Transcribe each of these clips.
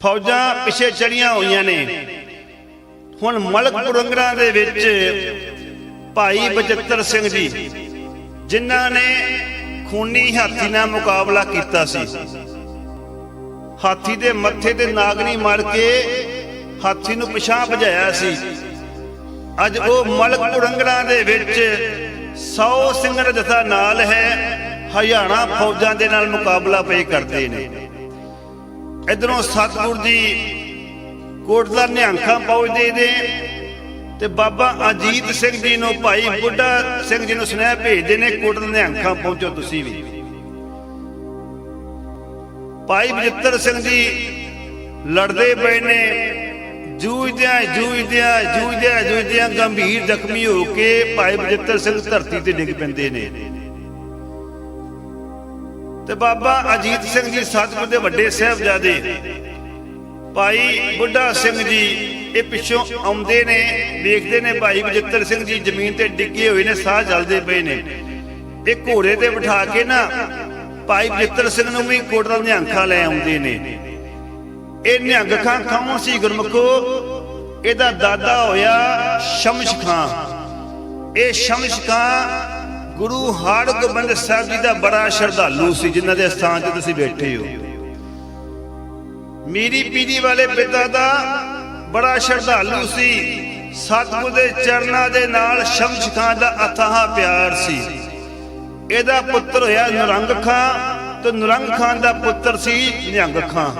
ਫੌਜਾਂ ਪਿੱਛੇ ਚੜੀਆਂ ਹੋਈਆਂ ਨੇ। ਹੁਣ ਮਲਕਪੁਰ ਅੰਗਰਾਂ ਦੇ ਵਿੱਚ ਭਾਈ ਬਚਿੱਤਰ ਸਿੰਘ ਜੀ, ਜਿਨ੍ਹਾਂ ਨੇ ਖੂਨੀ ਹਾਥੀ ਨਾਲ ਮੁਕਾਬਲਾ ਕੀਤਾ ਸੀ। ਹਾਥੀ ਦੇ ਮੱਥੇ ਤੇ ਨਾਗਨੀ ਮਾਰ ਕੇ ਹਾਥੀ ਨੂੰ ਪਿਛਾਂ ਭਜਾਇਆ ਸੀ। ਅੱਜ ਉਹ ਮਲਕਪੁਰ ਅੰਗਰਾਂ ਦੇ ਵਿੱਚ 100 ਸਿੰਘਾਂ ਦਾ ਜਥਾ ਨਾਲ ਹੈ, ਹਰਿਆਣਾ ਫੌਜਾਂ ਦੇ ਨਾਲ ਮੁਕਾਬਲਾ ਪਏ ਕਰਦੇ ਨੇ। ਇਧਰੋਂ ਸਤਿਗੁਰ ਜੀ ਕੋਟਲਾ ਨਿਹੰਖਾਂ ਪਹੁੰਚਦੇ ਨੇ ਤੇ ਬਾਬਾ ਅਜੀਤ ਸਿੰਘ ਜੀ ਨੂੰ ਭਾਈ ਬੁੱਢਾ ਸਿੰਘ ਜੀ ਨੂੰ ਸੁਨੇਹਾ ਭੇਜਦੇ ਨੇ ਕੋਟਲਾ ਨਿਹੰਖਾਂ ਪਹੁੰਚੋ ਤੁਸੀਂ ਵੀ। ਭਾਈ ਬਜਿੱਤਰ ਸਿੰਘ ਜੀ ਲੜਦੇ ਪਏ ਨੇ, ਜੂਝਦਿਆਂ ਜੂਝਦਿਆਂ ਜੂਝਦਿਆਂ ਜੂਝਦਿਆਂ ਗੰਭੀਰ ਜ਼ਖਮੀ ਹੋ ਕੇ ਭਾਈ ਬਜਿੱਤਰ ਸਿੰਘ ਧਰਤੀ ਤੇ ਡਿੱਗ ਪੈਂਦੇ ਨੇ। ਤੇ ਬਾਬਾ ਅਜੀਤ ਸਿੰਘ ਜੀ ਸਤਿਗੁਰ ਦੇ ਵੱਡੇ ਸਾਹਿਬਜ਼ਾਦੇ। ਭਾਈ ਬੁੱਢਾ ਸਿੰਘ ਜੀ, ਇਹ ਪਿੱਛੋਂ ਆਉਂਦੇ ਨੇ, ਦੇਖਦੇ ਨੇ ਭਾਈ ਬਜਿੱਤਰ ਸਿੰਘ ਜੀ, ਜ਼ਮੀਨ ਤੇ ਡਿੱਗੇ ਹੋਏ ਨੇ, ਸਾਹ ਚੱਲਦੇ ਪਏ ਨੇ। ਇਹ ਘੋੜੇ ਤੇ ਬਿਠਾ ਕੇ ਨਾ, ਭਾਈ ਬਜਿੱਤਰ ਸਿੰਘ ਨੂੰ ਵੀ ਕੋਟਲਾ ਨਿਹੰਖਾਂ ਲੈ ਆਉਂਦੇ ਨੇ। ਇਹ ਨਿਹੰਗ ਖਾਂ ਕੌਣ ਸੀ ਗੁਰਮੁਖੋ? ਇਹਦਾ ਦਾਦਾ ਹੋਇਆ ਸ਼ਮਸ਼ ਖਾਂ। ਇਹ ਸ਼ਮਸ਼ ਖਾਂ ਗੁਰੂ ਹਰਗੋਬਿੰਦ ਸਾਹਿਬ ਜੀ ਦਾ ਬੜਾ ਸ਼ਰਧਾਲੂ ਸੀ, ਜਿਨ੍ਹਾਂ ਦੇ ਸਥਾਨ 'ਤੇ ਤੁਸੀਂ ਬੈਠੇ ਹੋ। ਮੀਰੀ ਪੀਰੀ ਵਾਲੇ ਪਿਤਾ ਦਾ ਬੜਾ ਸ਼ਰਧਾਲੂ ਸੀ। ਸਤਿਗੁਰ ਦੇ ਚਰਨਾਂ ਦੇ ਨਾਲ ਸ਼ਮਸ਼ ਖਾਂ ਦਾ ਅਥਾਹ ਪਿਆਰ ਸੀ। ਇਹਦਾ ਪੁੱਤਰ ਹੋਇਆ ਨਰੰਗ ਖਾਂ ਤੇ ਨਰੰਗ ਖਾਂ ਦਾ ਪੁੱਤਰ ਸੀ ਨਿਹੰਗ ਖਾਂ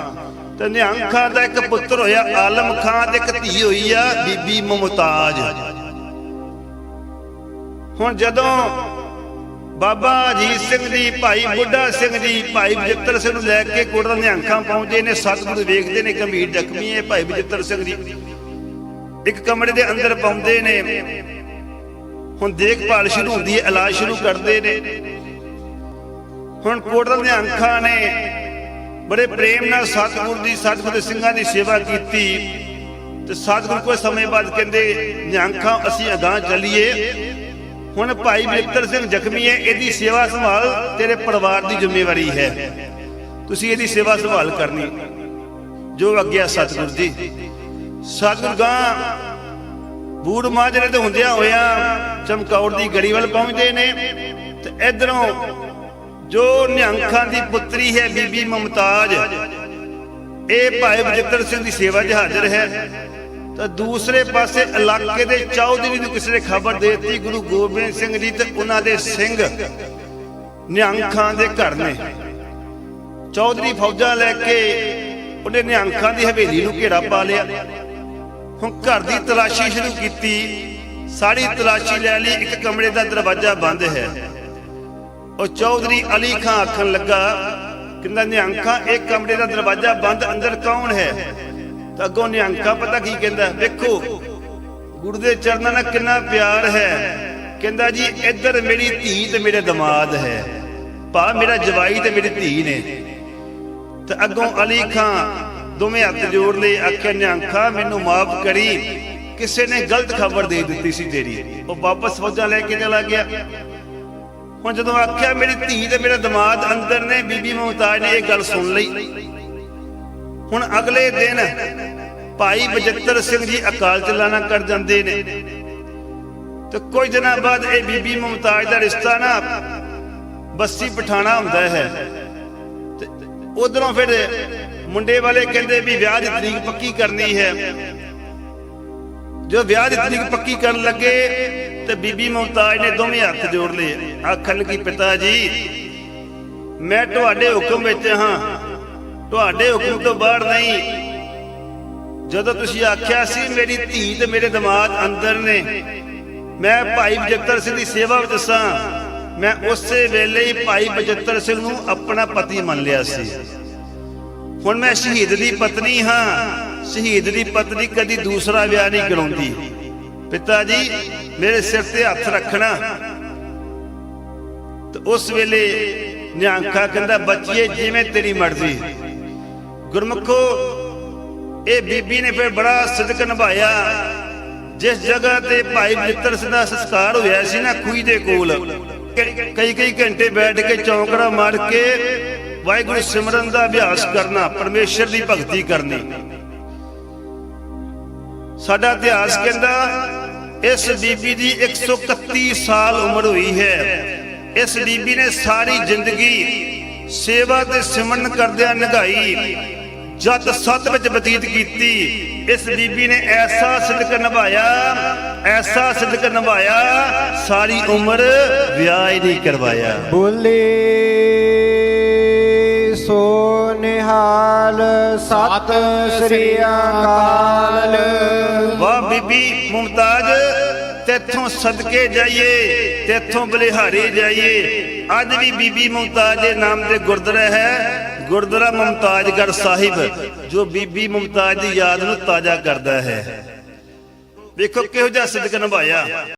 ਤੇ ਨਿਹੰਗ ਖਾਂ ਦਾ ਇੱਕ ਪੁੱਤਰ ਹੋਇਆ ਆਲਮ ਖਾਂ ਤੇ ਇੱਕ ਧੀ ਹੋਈ ਆ ਬੀਬੀ ਮੁਮਤਾਜ। ਹੁਣ ਜਦੋਂ ਬਾਬਾ ਅਜੀਤ ਸਿੰਘ ਜੀ, ਭਾਈ ਬੁੱਢਾ ਸਿੰਘ ਜੀ, ਭਾਈ ਬਜਿੱਤਰ ਸਿੰਘ ਨੂੰ ਲੈ ਕੇ ਕੋਟਲਾ ਨਿਹੰਖਾਂ ਪਹੁੰਚੇ ਨੇ, ਸਤਿਗੁਰੂ ਵੇਖਦੇ ਨੇ, ਗੰਭੀਰ ਜ਼ਖਮੀ ਹੈ ਭਾਈ ਬਜਿੱਤਰ ਸਿੰਘ ਜੀ। ਇੱਕ ਕਮਰੇ ਦੇ ਅੰਦਰ ਪਾਉਂਦੇ ਨੇ। ਹੁਣ ਦੇਖਭਾਲ ਸ਼ੁਰੂ ਹੁੰਦੀ ਹੈ, ਇਲਾਜ ਸ਼ੁਰੂ ਕਰਦੇ ਨੇ। ਹੁਣ ਕੋਟਲਾ ਨਿਹੰਖਾਂ ਨੇ ਬੜੇ ਪ੍ਰੇਮ ਨਾਲ ਸਤਿਗੁਰ ਦੀ, ਸਤਿਗੁਰ ਦੇ ਸਿੰਘਾਂ ਦੀ ਸੇਵਾ ਕੀਤੀ। ਤੇ ਸਤਿਗੁਰ ਕੋਈ ਸਮੇਂ ਬਾਅਦ ਕਹਿੰਦੇ ਨਿਹੰਖਾਂ ਅਸੀਂ ਅਗਾਹ ਚੱਲੀਏ। ਹੁਣ ਭਾਈ ਮਿੱਤਰ ਸਿੰਘ ਜ਼ਖਮੀ ਹੈ, ਇਹਦੀ ਸੇਵਾ ਸੰਭਾਲ ਤੇਰੇ ਪਰਿਵਾਰ ਦੀ ਜ਼ਿੰਮੇਵਾਰੀ ਹੈ। ਤੁਸੀਂ ਇਹਦੀ ਸੇਵਾ ਸੰਭਾਲ ਕਰਨੀ। ਜੋ ਅੱਗਿਆ ਸਤਿਗੁਰ ਜੀ। ਸਤਿਗੁਰ ਗਾਂ, ਬੂੜ ਮਾਜਰੇ ਤੇ ਹੁੰਦਿਆਂ ਹੋਇਆ ਚਮਕੌਰ ਦੀ ਗੜੀ ਵੱਲ ਪਹੁੰਚਦੇ ਨੇ ਤੇ ਇਧਰੋਂ ਜੋ ਨਿਹੰਖਾਂ ਦੀ ਪੁੱਤਰੀ ਹੈ, ਬੀਬੀ ਮਮਤਾਜ, ਇਹ ਭਾਈ ਬਜਿੱਤਰ ਸਿੰਘ ਦੀ ਸੇਵਾ 'ਚ ਹਾਜ਼ਰ ਹੈ। ਤਾਂ ਦੂਸਰੇ ਪਾਸੇ ਇਲਾਕੇ ਦੇ ਚੌਧਰੀ ਨੂੰ ਕਿਸੇ ਨੇ ਖਬਰ ਦੇ ਦਿੱਤੀ, ਗੁਰੂ ਗੋਬਿੰਦ ਸਿੰਘ ਜੀ ਤੇ ਉਹਨਾਂ ਦੇ ਸਿੰਘ ਨਿਹੰਖਾਂ ਦੇ ਘਰ ਨੇ। ਚੌਧਰੀ ਫੌਜਾਂ ਲੈ ਕੇ ਉਹਨੇ ਨਿਹੰਖਾਂ ਦੀ ਹਵੇਲੀ ਨੂੰ ਘੇਰਾ ਪਾ ਲਿਆ। ਹੁਣ ਘਰ ਦੀ ਤਲਾਸ਼ੀ ਸ਼ੁਰੂ ਕੀਤੀ। ਸਾਰੀ ਤਲਾਸ਼ੀ ਲੈ ਲਈ, ਇੱਕ ਕਮਰੇ ਦਾ ਦਰਵਾਜ਼ਾ ਬੰਦ ਹੈ। ਉਹ ਚੌਧਰੀ ਅਲੀ ਖਾਂ ਆਖਣ ਲੱਗਾ, ਕਹਿੰਦਾ ਨਿਹੰਖਾਂ ਇਹ ਕਮਰੇ ਦਾ ਦਰਵਾਜ਼ਾ ਬੰਦ ਅੰਦਰ ਕੌਣ ਹੈ? ਤਾਂ ਅੱਗੋਂ ਨਿਹੰਖਾਂ ਪਤਾ ਕੀ ਕਹਿੰਦਾ? ਵੇਖੋ ਗੁਰੂ ਦੇ ਚਰਨਾਂ ਨਾਲ ਕਿੰਨਾ ਪਿਆਰ ਹੈ। ਕਹਿੰਦਾ ਜੀ, ਇੱਧਰ ਮੇਰੀ ਧੀ ਤੇ ਮੇਰੇ ਦਮਾਦ ਹੈ। ਭਾ ਮੇਰਾ ਜਵਾਈ ਤੇ ਮੇਰੀ ਧੀ ਨੇ। ਤੇ ਅੱਗੋਂ ਅਲੀ ਖਾਂ ਦੋਵੇਂ ਹੱਥ ਜੋੜ ਲਏ, ਆਖਿਆ ਨਿਹੰਖਾਂ ਮੈਨੂੰ ਮਾਫ ਕਰੀ। ਕਿਸੇ ਨੇ ਗਲਤ ਖਬਰ ਦੇ ਦਿੱਤੀ ਸੀ ਤੇਰੀ। ਉਹ ਵਾਪਸ ਫੌਜਾਂ ਲੈ ਕੇ ਚਲਾ ਗਿਆ। ਹੁਣ ਜਦੋਂ ਆਖਿਆ, ਮੇਰੀ ਧੀ ਤੇ ਮੇਰਾ ਦਮਾਦ ਅੰਦਰ ਨੇ, ਬੀਬੀ ਮੁਮਤਾਜ ਨੇ ਇਹ ਗੱਲ ਸੁਣ ਲਈ। ਹੁਣ ਅਗਲੇ ਦਿਨ ਭਾਈ ਬਜਿੱਤਰ ਸਿੰਘ ਜੀ ਅਕਾਲ ਚਲਾਣਾ ਕਰ ਜਾਂਦੇ ਨੇ। ਤੇ ਕੁਝ ਦਿਨਾਂ ਬਾਅਦ ਇਹ ਬੀਬੀ ਮੁਮਤਾਜ ਦਾ ਰਿਸ਼ਤਾ ਨਾ ਬੱਸੀ ਪਠਾਣਾ ਹੁੰਦਾ ਹੈ। ਤੇ ਉਧਰੋਂ ਫਿਰ ਮੁੰਡੇ ਵਾਲੇ ਕਹਿੰਦੇ ਵੀ ਵਿਆਹ ਦੀ ਤਰੀਕ ਪੱਕੀ ਕਰਨੀ ਹੈ। ਜੋ ਵਿਆਹ ਦੀ ਤਰੀਕ ਪੱਕੀ ਕਰਨ ਲੱਗੇ ਤੇ ਬੀਬੀ ਮੁਮਤਾਜ ਨੇ ਦੋਵੇਂ ਹੱਥ ਜੋੜ ਲਏ। ਆਖਣ ਲੱਗੀ, ਪਿਤਾ ਜੀ, ਮੈਂ ਤੁਹਾਡੇ ਹੁਕਮ ਵਿੱਚ ਹਾਂ। ਤੁਹਾਡੇ ਹੁਕਮ ਤੋਂ ਬਾਹਰ ਨਹੀਂ। ਜਦੋਂ ਤੁਸੀਂ ਆਖਿਆ ਸੀ, ਮੇਰੀ ਧੀ ਤੇ ਮੇਰੇ ਦਿਮਾਗ ਅੰਦਰ ਨੇ। ਮੈਂ ਭਾਈ ਬਜਿੱਤਰ ਸਿੰਘ ਦੀ ਸੇਵਾ ਵਿੱਚ ਸਾਂ। ਮੈਂ ਉਸੇ ਵੇਲੇ ਹੀ ਭਾਈ ਬਜਿੱਤਰ ਸਿੰਘ ਨੂੰ ਆਪਣਾ ਪਤੀ ਮੰਨ ਲਿਆ ਸੀ। ਹੁਣ ਮੈਂ ਸ਼ਹੀਦ ਦੀ ਪਤਨੀ ਹਾਂ। ਸ਼ਹੀਦ ਦੀ ਪਤਨੀ ਕਦੀ ਦੂਸਰਾ ਵਿਆਹ ਨਹੀਂ ਕਰਾਉਂਦੀ। ਪਿਤਾ ਜੀ, ਮੇਰੇ ਸਿਰ ਤੇ ਹੱਥ ਰੱਖਣਾ। ਤੇ ਉਸ ਵੇਲੇ ਨਿਹੰਖਾ ਕਹਿੰਦਾ, ਬੱਚੀਏ, ਜਿਵੇਂ ਤੇਰੀ ਮਰਜ਼ੀ। ਗੁਰਮੁਖੋ, ਇਹ ਬੀਬੀ ਨੇ ਫਿਰ ਬੜਾ ਸਦਕ ਨਿਭਾਇਆ। ਜਿਸ ਜਗ੍ਹਾ ਤੇ ਭਾਈ ਮਿੱਤਰ ਸਿੰਘ ਸੰਸਕਾਰ ਹੋਇਆ ਸੀ ਨਾ ਖੂਈ ਦੇ ਕੋਲ, ਕਈ ਕਈ ਘੰਟੇ ਬੈਠ ਕੇ ਚੌਂਕੜਾ ਮਾਰ ਕੇ ਵਾਹਿਗੁਰੂ ਸਿਮਰਨ ਦਾ ਅਭਿਆਸ ਕਰਨਾ, ਪਰਮੇਸ਼ਰ ਦੀ ਭਗਤੀ ਕਰਨੀ। ਸਾਡਾ ਇਤਿਹਾਸ ਕਹਿੰਦਾ, ਇਸ ਬੀਬੀ ਦੀ 131 ਸਾਲ ਉਮਰ ਹੋਈ ਹੈ। ਇਸ ਬੀਬੀ ਨੇ ਸਾਰੀ ਜ਼ਿੰਦਗੀ ਸੇਵਾ ਤੇ ਸਿਮਰਨ ਕਰਦਿਆਂ ਨਿਭਾਈ ਜਦ ਸੱਤ ਵਿੱਚ ਬਤੀਤ ਕੀਤੀ ਇਸ ਬੀਬੀ ਨੇ ਐਸਾ ਸਿਦਕ ਨਿਭਾਇਆ ਐਸਾ ਸਿਦਕ ਨਿਭਾਇਆ ਸਾਰੀ ਉਮਰ ਵਿਆਹ ਹੀ ਨਹੀਂ ਕਰਵਾਇਆ। ਬੋਲੇ ਸੋ ਨਿਹਾਲ ਸਤ ਸ੍ਰੀ ਅਕਾਲ। ਵਾਹ ਬੀਬੀ ਮੁਮਤਾਜ ਤੇਥੋਂ ਸਦਕੇ ਜਾਈਏ ਤੇਥੋਂ ਬਲਿਹਾਰੀ ਜਾਈਏ। ਅੱਜ ਵੀ ਬੀਬੀ ਮੁਮਤਾਜ ਦੇ ਨਾਮ ਤੇ ਗੁਰਦੁਆਰਾ ਹੈ ਗੁਰਦੁਆਰਾ ਮੁਮਤਾਜਗੜ ਸਾਹਿਬ, ਜੋ ਬੀਬੀ ਮੁਮਤਾਜ ਦੀ ਯਾਦ ਨੂੰ ਤਾਜ਼ਾ ਕਰਦਾ ਹੈ। ਵੇਖੋ ਕਿਹੋ ਜਿਹਾ ਸਦਕ ਨਿਭਾਇਆ।